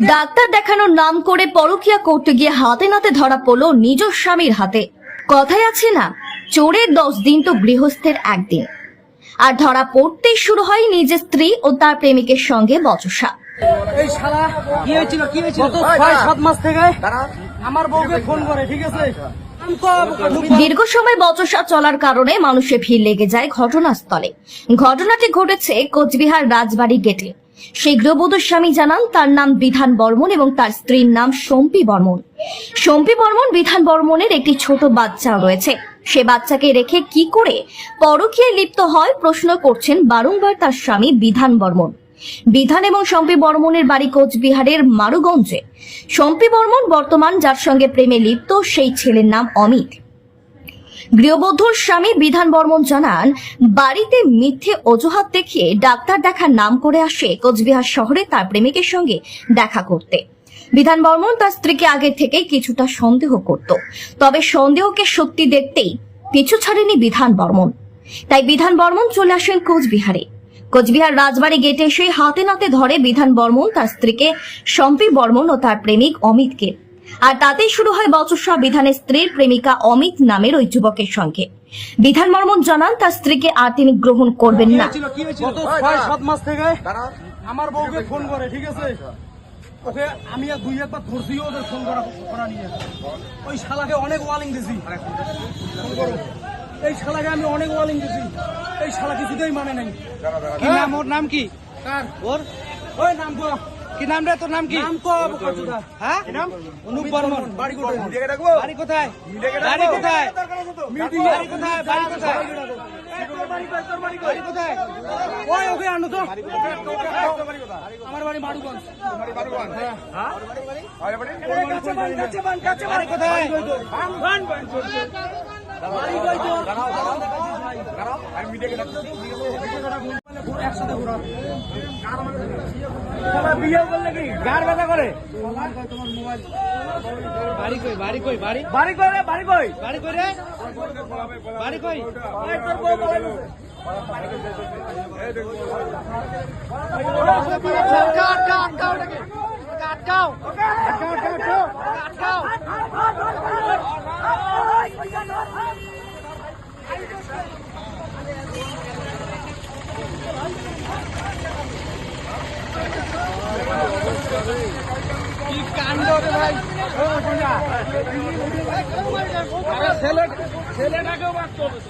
Doctor দেখানোর নাম করে পরকিয়া করতে গিয়ে হাতে নাতে ধরা পড়ল নিজ স্বামীর হাতে। কথায় আছে না চোরের দশ দিন তো গৃহস্থের একদিন। আর ধরা পড়তেই শুরু হয় নিজের স্ত্রী ও তার প্রেমিকের সঙ্গে বচসা। এই শালা কি হয়েছিল কি হয়েছিল? ছয় সাত মাস থেকে আমার বউকে ফোন করে ঠিক আছে? দীর্ঘ সময় বচসা চলার কারণে মানুষের ভিড় লেগে যায় ঘটনাস্থলে। ঘটনাটি ঘটেছে কোচবিহার রাজবাড়ি গেটে। সেই গৃহবধূর স্বামী জানান তার নাম বিধান বর্মন এবং তার স্ত্রীর নাম সম্পি বর্মন। সম্পি বর্মন বিধান বর্মনের একটি ছোট বাচ্চা রয়েছে। সে বাচ্চাকে রেখে কি করে পরকীয়ায় লিপ্ত হয় প্রশ্ন করছেন বারংবার তার স্বামী বিধান বর্মন। বিধান এবং শম্পি বর্মনের বাড়ি কোচবিহারের মারুগঞ্জে। শম্পি বর্মন বর্তমান যার সঙ্গে প্রেমে লিপ্ত সেই ছেলের নাম অমিত। গৃহবধূর স্বামী বিধান বর্মন জানান, বাড়িতে মিথ্যে অজুহাত দেখিয়ে ডাক্তার দেখার নাম করে আসে কোচবিহার শহরে তার প্রেমিকের সঙ্গে দেখা করতে। বিধান বর্মন তার স্ত্রীকে আগে থেকেই কিছুটা সন্দেহ করত। তবে সন্দেহকে সত্যি দেখতেই পিছু ছাড়েনি বিধান বর্মন। তাই বিধান বর্মন চলে আসেন কোচবিহারে। কোচবিহার রাজবাড়ি গেটে এসে হাতে নাতে ধরে বিধান বর্মন তার স্ত্রীকে শম্পি বর্মন ও তার প্রেমিক অমিতকে আর তাতেই শুরু হয় বচসা বিধানের স্ত্রীর প্রেমিকা অমিত নামের ওই যুবকের সঙ্গে। বিধান বর্মন জানান তার স্ত্রীকে আর তিনি গ্রহণ করবেন না। মাস থেকে আমার বউকে ফোন করে ঠিক আছে? ওকে আমি আর দুই একবার ধরছিও ওদের ফোন করা করা নিয়ে ওই শালাকে অনেক ওয়ালিং দিছি। এই শালাকে আমি অনেক ওয়ালিং দিছি। এই শালা কিছুতেই মানে নাই। কি নাম ওর? নাম কি? কার? ওর? ওই নাম কো নাম রে তোর নাম কি নাম কো হ্যাঁ নাম অনুপ বর্মন বাড়ি কোথায় বাড়ি কোথায় বাড়ি কোথায় মিডিয়া বাড়ি কোথায় বাড়ি কোথায় বাড়ি কোথায় ওই ওকে আনো তো আমার বাড়ি মারুগঞ্জ বাড়ি কোথায় একসাথে ঘোরা বিয়ে করলে কি গার ব্যথা করে। বাড়ি কই বাড়ি কই বাড়ি? বাড়ি করে বাড়ি কই? বাড়ি কই রে? বাড়ি কই? আটকাও আটকাও আটকাও ওটাকে। ওটাকে আটকাও আটকাও। আটকাও আটকাও আটকাও কি কাণ্ড রে ভাই ও সোনা আরে ছেলে ছেলেটাকেও বাঁচতে হবে